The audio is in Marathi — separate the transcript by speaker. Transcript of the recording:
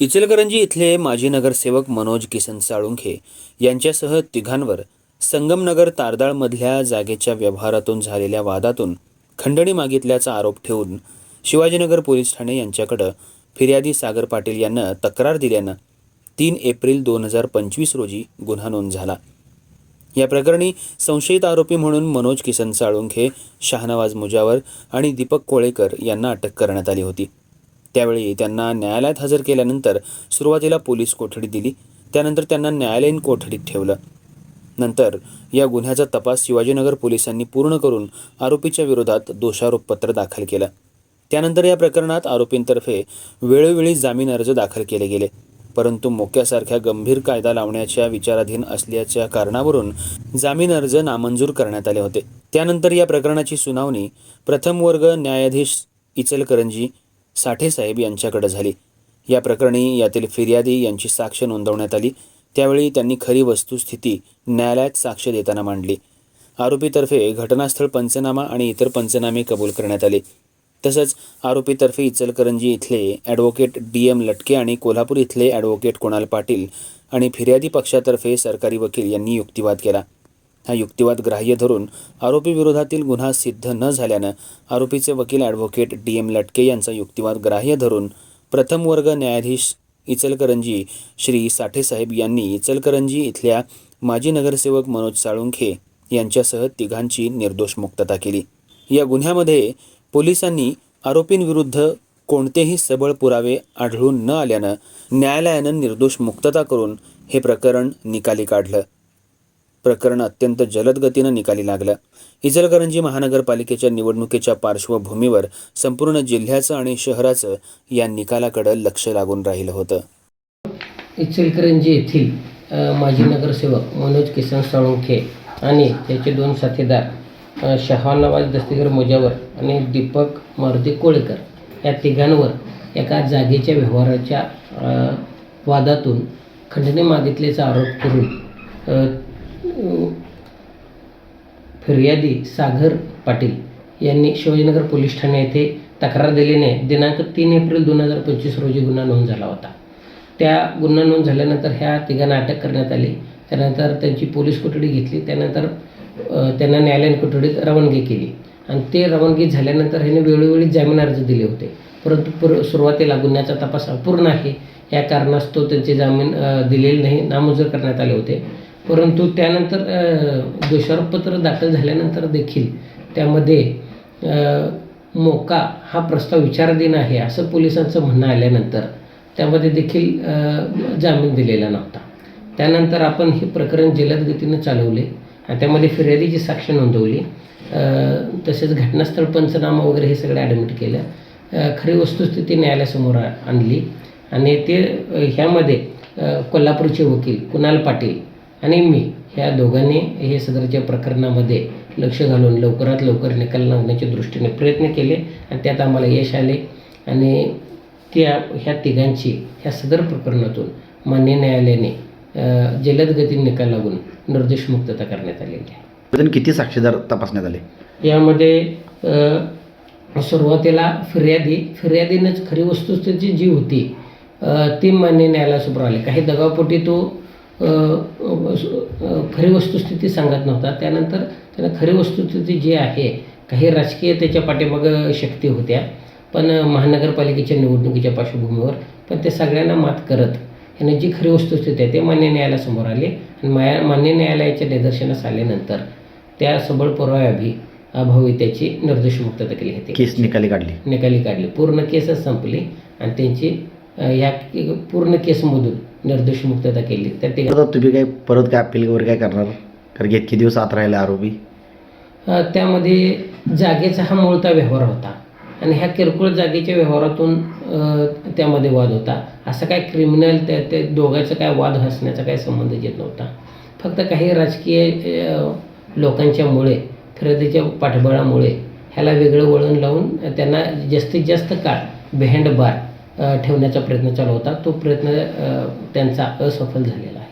Speaker 1: इचलकरंजी इथले माजी नगरसेवक मनोज किसन साळुंखे यांच्यासह तिघांवर संगमनगर तारदाळमधल्या जागेच्या व्यवहारातून झालेल्या वादातून खंडणी मागितल्याचा आरोप ठेवून शिवाजीनगर पोलीस ठाणे यांच्याकडं फिर्यादी सागर पाटील यांना तक्रार दिल्यानं तीन एप्रिल दोन हजार पंचवीस रोजी गुन्हा नोंद झाला. या प्रकरणी संशयित आरोपी म्हणून मनोज किसन साळुंखे शाहनवाज मुजावर आणि दीपक कोळेकर यांना अटक करण्यात आली होती. त्यावेळी त्यांना न्यायालयात हजर केल्यानंतर सुरुवातीला पोलीस कोठडी दिली. त्यानंतर त्यांना न्यायालयीन कोठडीत ठेवलं. नंतर या गुन्ह्याचा तपास शिवाजीनगर पोलिसांनी पूर्ण करून आरोपीच्या विरोधात दोषारोपपत्र दाखल केलं. त्यानंतर या प्रकरणात आरोपींतर्फे वेळोवेळी जामीन अर्ज दाखल केले गेले. परंतु मोक्यासारख्या गंभीर कायदा लावण्याच्या विचाराधीन असल्याच्या कारणावरून जामीन अर्ज नामंजूर करण्यात आले होते. त्यानंतर या प्रकरणाची सुनावणी प्रथम वर्ग न्यायाधीश इचलकरंजी साठेसाहेब यांच्याकडे झाली. या प्रकरणी यातील फिर्यादी यांची साक्ष नोंदवण्यात आली. त्यावेळी त्यांनी खरी वस्तुस्थिती न्यायालयात साक्ष देताना मांडली. आरोपीतर्फे घटनास्थळ पंचनामा आणि इतर पंचनामे कबूल करण्यात आले. तसंच आरोपीतर्फे इचलकरंजी इथले ॲडव्होकेट डी एम लटके आणि कोल्हापूर इथले ॲडव्होकेट कुणाल पाटील आणि फिर्यादी पक्षातर्फे सरकारी वकील यांनी युक्तिवाद केला. हा युक्तिवाद ग्राह्य धरून आरोपीविरोधातील गुन्हा सिद्ध न झाल्यानं आरोपीचे वकील ॲडव्होकेट डी एम लटके यांचा युक्तिवाद ग्राह्य धरून प्रथम वर्ग न्यायाधीश इचलकरंजी श्री साठेसाहेब यांनी इचलकरंजी इथल्या माजी नगरसेवक मनोज साळुंखे यांच्यासह तिघांची निर्दोष मुक्तता केली. या गुन्ह्यामध्ये पोलिसांनी आरोपींविरुद्ध कोणतेही सबळ पुरावे आढळून न आल्यानं न्यायालयानं निर्दोष मुक्तता करून हे प्रकरण निकाली काढलं. प्रकरण अत्यंत जलद गतीनं निकाली लागलं. इचलकरंजी महानगरपालिकेच्या निवडणुकीच्या पार्श्वभूमीवर संपूर्ण जिल्ह्याचं आणि शहराचं या निकालाकडं लक्ष लागून राहिलं होतं.
Speaker 2: इचलकरंजी येथील माजी नगरसेवक मनोज किसन साळुंखे आणि त्याचे दोन साथीदार शहानवाज दस्तीगर मोजावर आणि दीपक मारुती कोळेकर या तिघांवर एका जागेच्या व्यवहाराच्या वादातून खंडणी मागितल्याचा आरोप करून फिर्यादी सागर पाटील यांनी शिवाजीनगर पोलीस ठाणे येथे तक्रार दिल्याने दिनांक तीन एप्रिल दोन हजार पंचवीस रोजी गुन्हा नोंद झाला होता. त्या गुन्हा नोंद झाल्यानंतर ह्या तिघांना अटक करण्यात आली. त्यानंतर त्यांची पोलीस कोठडी घेतली. त्यानंतर त्यांना न्यायालयीन कोठडीत रवानगी केली. आणि ते रवानगी झाल्यानंतर ह्याने वेळोवेळी जामीन अर्ज दिले होते. परंतु पुर सुरुवातीला गुन्ह्याचा तपास अपूर्ण आहे. या कारणास्तव त्यांचे जामीन दिलेले नाही. नामंजूर करण्यात आले होते. परंतु त्यानंतर अ, दोषारोपपत्र दाखल झाल्यानंतर देखील त्यामध्ये मोका हा प्रस्ताव विचाराधीन आहे असं पोलिसांचं म्हणणं आल्यानंतर त्यामध्ये देखील जामीन दिलेला नव्हता. त्यानंतर आपण हे प्रकरण जलद गतीनं चालवले आणि त्यामध्ये फिर्यादीची साक्ष नोंदवली. तसेच घटनास्थळ पंचनामा वगैरे हे सगळं ॲडमिट केलं. खरी वस्तुस्थिती न्यायालयासमोर आणली. आणि ते ह्यामध्ये कोल्हापूरचे वकील कुणाल पाटील आणि मी ह्या दोघांनी हे सदरच्या प्रकरणामध्ये लक्ष घालून लवकरात लवकर निकाल लागण्याच्या दृष्टीने प्रयत्न केले आणि त्यात आम्हाला यश आले. आणि त्या ह्या तिघांची ह्या सदर प्रकरणातून मान्य न्यायालयाने जलद गतीने निकाल लागून निर्दोष मुक्तता करण्यात आलेली आहे.
Speaker 3: किती साक्षीदार तपासण्यात आले?
Speaker 2: यामध्ये सुरुवातीला फिर्यादी फिर्यादीनंच खरी वस्तुस्थिती जी होती ती मान्य न्यायालयासमोर आली. काही दगावपोटी तो खरी वस्तुस्थिती सांगत नव्हता. त्यानंतर त्यानं खरी वस्तुस्थिती जी आहे काही राजकीय त्याच्या पाठीमागं शक्ती होत्या पण महानगरपालिकेच्या निवडणुकीच्या पार्श्वभूमीवर पण ते सगळ्यांना मात करत ह्यानं जी खरी वस्तुस्थिती आहे ते मान्य न्यायालयासमोर आली आणि माया मान्य न्यायालयाच्या निदर्शनास आल्यानंतर त्या सबळ पुराव्याभी अभावी त्याची निर्दोष मुक्तता केली होती
Speaker 3: केस निकाली काढली.
Speaker 2: निकाली काढली. पूर्ण केसच संपली आणि त्यांची या पूर्ण केसमधून निर्दोष मुक्तता केली. तर ते
Speaker 3: आता तुम्ही काय परत काय अपील वगैरे काय करणार? कारण की इतके दिवस आत राहिले आरोपी.
Speaker 2: अ, त्यामध्ये जागेचा हा मूळता व्यवहार होता. आणि ह्या किरकोळ जागेच्या व्यवहारातून अ, त्यामध्ये वाद होता. असं काय क्रिमिनल त्या ते दोघांचा काय वाद असण्याचा काय संबंध येत नव्हता. फक्त काही राजकीय अ, लोकांच्यामुळे फिरतीच्या पाठबळामुळे ह्याला वेगळं वळण लावून त्यांना जास्तीत जास्त काळ बिहाइंड बार ठेवण्याचा प्रयत्न चालू होता. तो प्रयत्न त्यांचा असफल झालेला आहे.